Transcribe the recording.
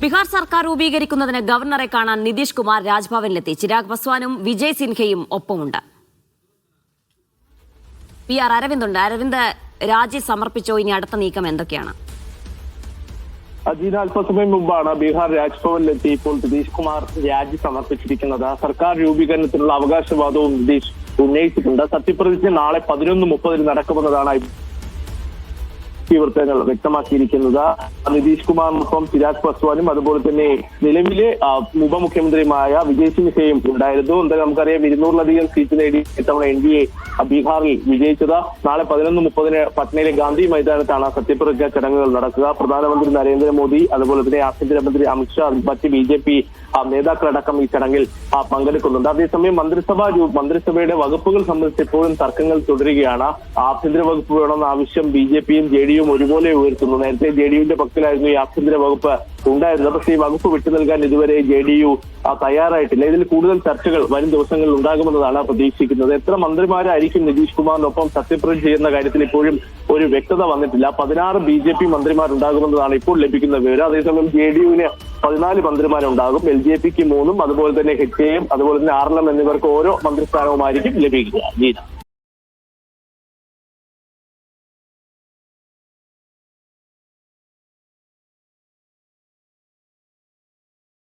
ബീഹാർ സർക്കാർ രൂപീകരിക്കുന്നതിന് ഗവർണറെ കാണാൻ നിതീഷ് കുമാർ രാജ്ഭവനിലെത്തി. ചിരാഗ് പസ്വാനും വിജയ് സിൻഹയും ഒപ്പമുണ്ട്. പി ആർ അരവിന്ദ് അരവിന്ദ് രാജി സമർപ്പിച്ചോ? ഇനി അടുത്ത നീക്കം എന്തൊക്കെയാണ്? അജീന അല്പസമയം മുമ്പാണ് ബീഹാർ രാജ്ഭവനിലെത്തി ഇപ്പോൾ നിതീഷ് കുമാർ രാജി സമർപ്പിച്ചിരിക്കുന്നത്. സർക്കാർ രൂപീകരണത്തിനുള്ള അവകാശവാദവും നിതീഷ് ഉന്നയിച്ചിട്ടുണ്ട്. സത്യപ്രതിജ്ഞ നാളെ പതിനൊന്ന് മുപ്പതിന് നടക്കുമെന്നതാണ് വൃത്തങ്ങൾ വ്യക്തമാക്കിയിരിക്കുന്നത്. നിതീഷ് കുമാറിനൊപ്പം ചിരാഗ് പസ്വാനും അതുപോലെ തന്നെ നിലവിലെ ഉപമുഖ്യമന്ത്രിയുമായ വിജയ് സിൻഹയും ഉണ്ടായിരുന്നു. എന്തായാലും നമുക്കറിയാം ഇരുന്നൂറിലധികം സീറ്റ് നേടി ഇത്തവണ എൻ ഡി എ ബീഹാറിൽ വിജയിച്ചത്. നാളെ പതിനൊന്ന് മുപ്പതിന് പട്നയിലെ ഗാന്ധി മൈതാനത്താണ് സത്യപ്രതിജ്ഞ ചടങ്ങുകൾ നടക്കുക. പ്രധാനമന്ത്രി നരേന്ദ്രമോദി അതുപോലെ തന്നെ ആഭ്യന്തരമന്ത്രി അമിത്ഷാ മറ്റ് ബി ജെ പി നേതാക്കളടക്കം ഈ ചടങ്ങിൽ പങ്കെടുക്കുന്നുണ്ട്. അതേസമയം മന്ത്രിസഭ മന്ത്രിസഭയുടെ വകുപ്പുകൾ സംബന്ധിച്ച് ഇപ്പോഴും തർക്കങ്ങൾ തുടരുകയാണ്. ആഭ്യന്തര വകുപ്പ് വേണമെന്ന ആവശ്യം ബി ജെ പിയും ജെ ഡി ഒരുപോലെ ഉയർത്തുന്നു. നേരത്തെ ജെ ഡി യുവിന്റെ പക്കലായിരുന്നു ഈ ആഭ്യന്തര വകുപ്പ് ഉണ്ടായിരുന്നത്. പക്ഷേ ഈ വകുപ്പ് വിട്ടു നൽകാൻ ഇതുവരെ ജെ ഡി യു തയ്യാറായിട്ടില്ല. ഇതിൽ കൂടുതൽ ചർച്ചകൾ വരും ദിവസങ്ങളിൽ ഉണ്ടാകുമെന്നതാണ് പ്രതീക്ഷിക്കുന്നത്. എത്ര മന്ത്രിമാരായിരിക്കും നിതീഷ് കുമാറിനൊപ്പം സത്യപ്രതിജ്ഞ ചെയ്യുന്ന കാര്യത്തിൽ ഇപ്പോഴും ഒരു വ്യക്തത വന്നിട്ടില്ല. പതിനാറ് ബി ജെ പി മന്ത്രിമാരുണ്ടാകുമെന്നതാണ് ഇപ്പോൾ ലഭിക്കുന്ന വിവരം. അതേസമയം ജെ ഡി യുവിന് പതിനാല് മന്ത്രിമാരുണ്ടാകും. എൽ ജെ പിക്ക് മൂന്നും അതുപോലെ തന്നെ എച്ച് എയും അതുപോലെ തന്നെ ആർ എൽ എം എന്നിവർക്ക് ഓരോ മന്ത്രിസ്ഥാനവുമായിരിക്കും ലഭിക്കുക.